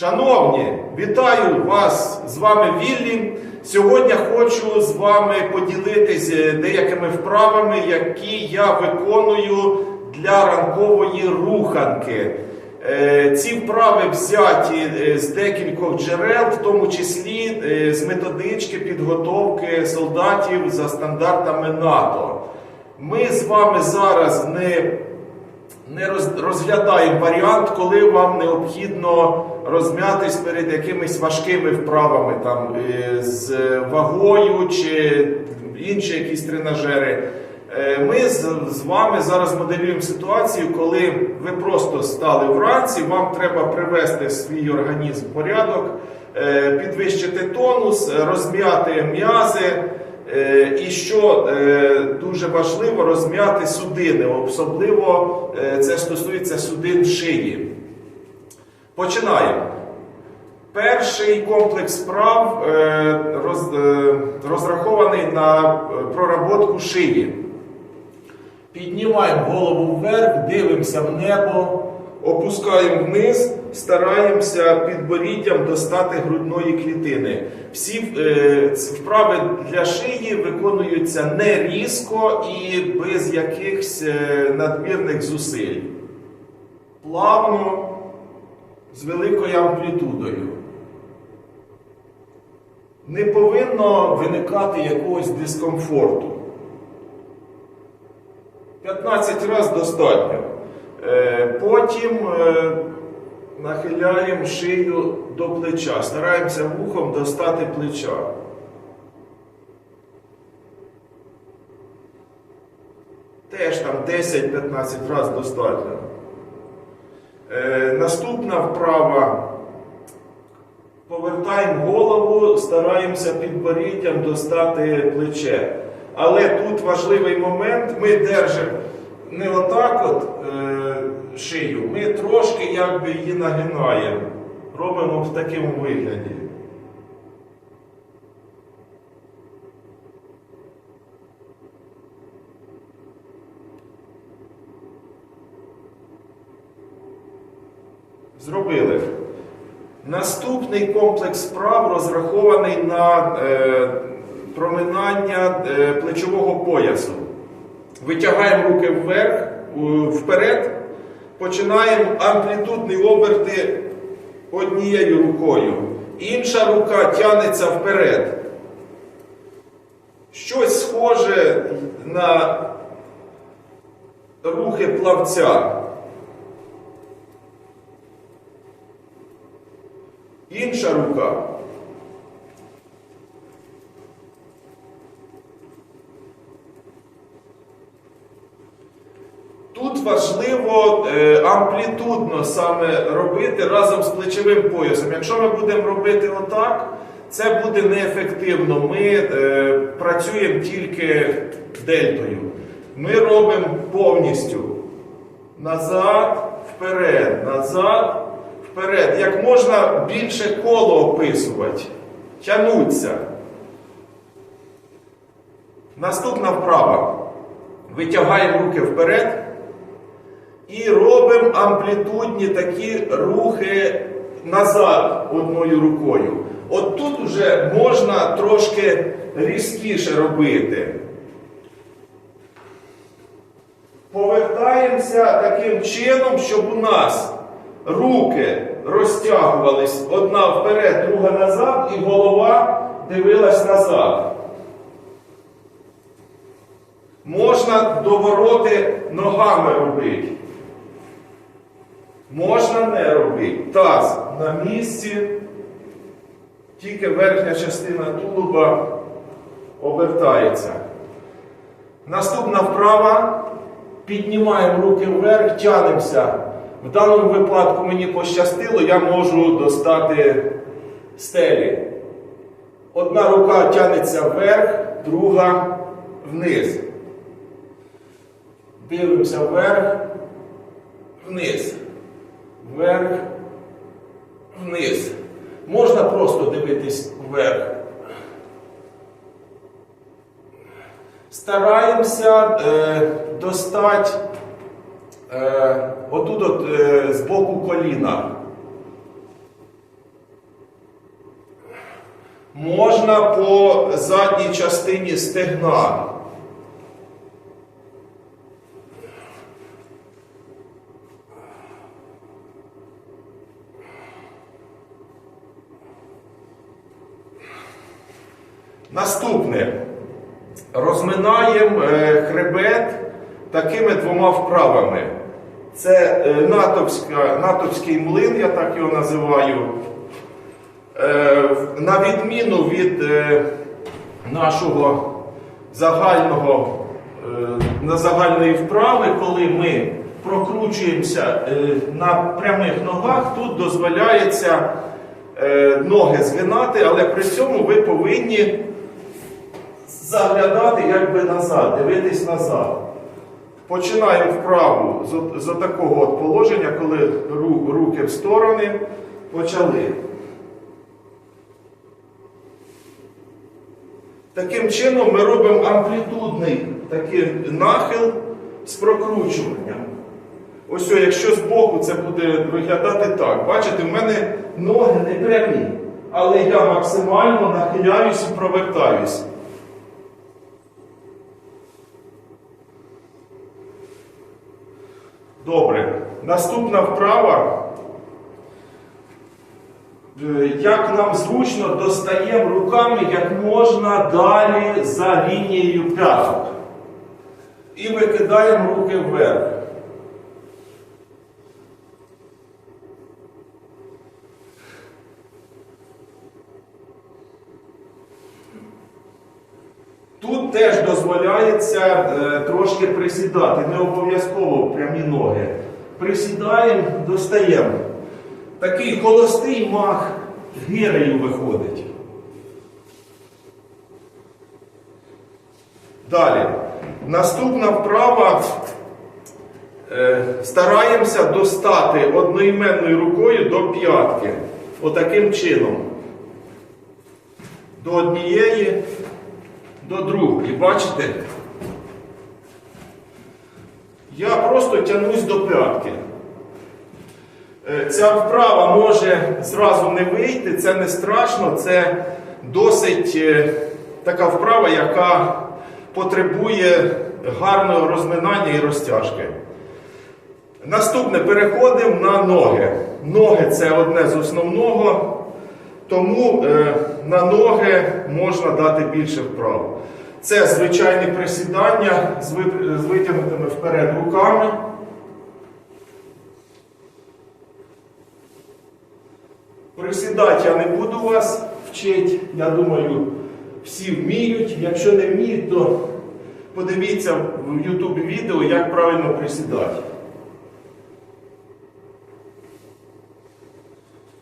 Шановні, вітаю вас з вами Віллі. Сьогодні хочу з вами поділитися деякими вправами, які я виконую для ранкової руханки. Е, Ці вправи взяті е, з декількох джерел, в тому числі е, з методички підготовки солдатів за стандартами НАТО. Ми з вами зараз не не розглядаємо варіант, коли вам необхідно розм'ятись перед якимись важкими вправами, там, е, з вагою чи інші якісь тренажери. Е, Ми з, вами зараз моделюємо ситуацію, коли ви просто стали вранці, вам треба привести свій організм в порядок, е, підвищити тонус, розм'яти м'язи. І що дуже важливо, розм'яти судини, особливо це стосується судин шиї. Починаємо. Перший комплекс справ е, роз, е, розрахований на е, проработку шиї. Піднімаємо голову вверх, дивимося в небо, опускаємо вниз, стараємося підборіддям достати грудної клітини. Всі вправи для шиї виконуються не різко і без якихось надмірних зусиль. Плавно, з великою амплітудою. Не повинно виникати якогось дискомфорту. 15 разів достатньо. Е, Потім е, нахиляємо шию до плеча, стараємося вухом достати плеча. Теж там 10-15 разів достатньо. Е, Наступна вправа. Повертаємо голову, стараємося підборіддям достати плече. Але тут важливий момент, ми держимо не отак от е, шию, ми трошки якби її нагинаємо. Робимо в такому вигляді. Зробили. Наступний комплекс справ розрахований на е, проминання е, плечового поясу. Витягаємо руки вверх, вперед, починаємо амплітудні оберти однією рукою. Інша рука тягнеться вперед. Щось схоже на рухи плавця. Інша рука. Тут важливо е, амплітудно саме робити разом з плечовим поясом. Якщо ми будемо робити отак, це буде неефективно. Ми е, працюємо тільки дельтою. Ми робимо повністю назад, вперед, назад, вперед. Як можна більше коло описувати, тянуться. Наступна вправа. Витягаємо руки вперед і робимо амплітудні такі рухи назад одною рукою. От тут вже можна трошки різкіше робити. Повертаємося таким чином, щоб у нас руки розтягувались одна вперед, друга назад, і голова дивилась назад. Можна довороти ногами робити. Можна не робити. Таз на місці, тільки верхня частина тулуба обертається. Наступна вправа. Піднімаємо руки вверх, тянемося. В даному випадку мені пощастило, я можу достати стелі. Одна рука тягнеться вверх, друга вниз. Дивимося вверх, вниз. Вверх, вниз. Можна просто дивитись вверх. Стараємося е, достати е, отут от, е, з боку коліна. Можна по задній частині стегна. Наступне. Розминаємо е, хребет такими двома вправами. Це е, натовська, натовський млин, я так його називаю. Е, На відміну від е, нашого загального, на загальної вправи, коли ми прокручуємося на прямих ногах, тут дозволяється ноги згинати, але при цьому ви повинні заглядати якби назад, дивитись назад. Починаємо вправу з, з такого от положення, коли ру- руки в сторони почали. Таким чином ми робимо амплітудний такий нахил з прокручуванням. Ось, якщо збоку це буде виглядати так. Бачите, в мене ноги не прямі, але я максимально нахиляюсь і провертаюсь. Добре. Наступна вправа. Е, Як нам зручно достаємо руками як можна далі за лінією п'яток. І викидаємо руки вверх. Теж дозволяється е, трошки присідати, не обов'язково прямі ноги. Присідаємо, достаємо. Такий холостий мах гирею виходить. Далі. Наступна вправа. Е, стараємося достати одноіменною рукою до п'ятки. Отаким чином. До однієї до другої. Бачите? Я просто тянусь до п'ятки. Е, Ця вправа може зразу не вийти, це не страшно, це досить е, така вправа, яка потребує гарного розминання і розтяжки. Наступне переходимо на ноги. Ноги це одне з основного. Тому е, на ноги можна дати більше вправ. Це звичайне присідання з, ви- з витягнутими вперед руками. Присідати я не буду вас вчити. Я думаю, всі вміють. Якщо не вміють, то подивіться в YouTube відео, як правильно присідати.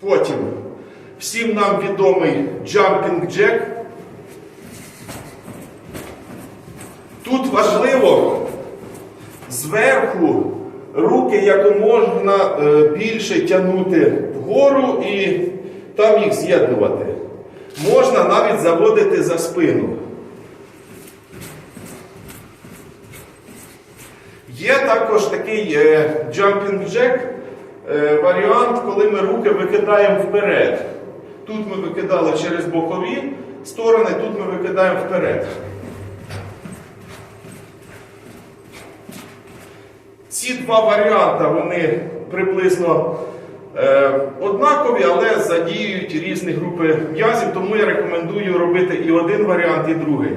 Потім всім нам відомий jumping jack. Тут важливо зверху руки якоможна е, більше тягнути вгору і там їх з'єднувати. Можна навіть заводити за спину. Є також такий е, jumping jack е, варіант, коли ми руки викидаємо вперед. Тут ми викидали через бокові сторони, тут ми викидаємо вперед. Ці два варіанти вони приблизно е, однакові, але задіюють різні групи м'язів, тому я рекомендую робити і один варіант, і другий.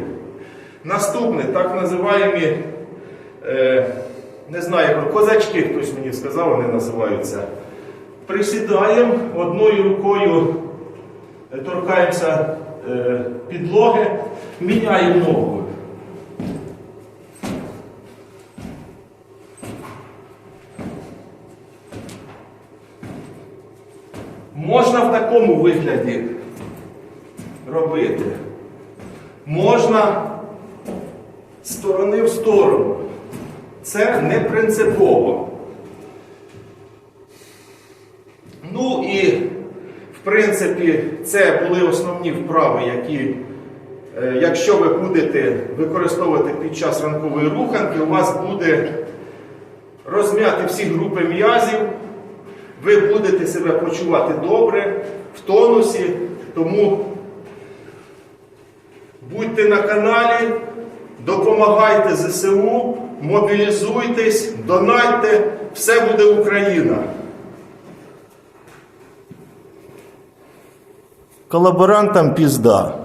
Наступне, так називаємі, е, не знаю, козачки, хтось мені сказав, вони називаються. Присідаємо одною рукою, торкаємося е, підлоги, міняємо ногу. Можна в такому вигляді робити. Можна сторони в сторону. Це не принципово. Ну і, принципі, це були основні вправи, які, е, якщо ви будете використовувати під час ранкової руханки, у вас буде розм'яти всі групи м'язів, ви будете себе почувати добре, в тонусі, тому Будьте на каналі, допомагайте ЗСУ, мобілізуйтесь, донайте, все буде Україна. Колаборантам пізда.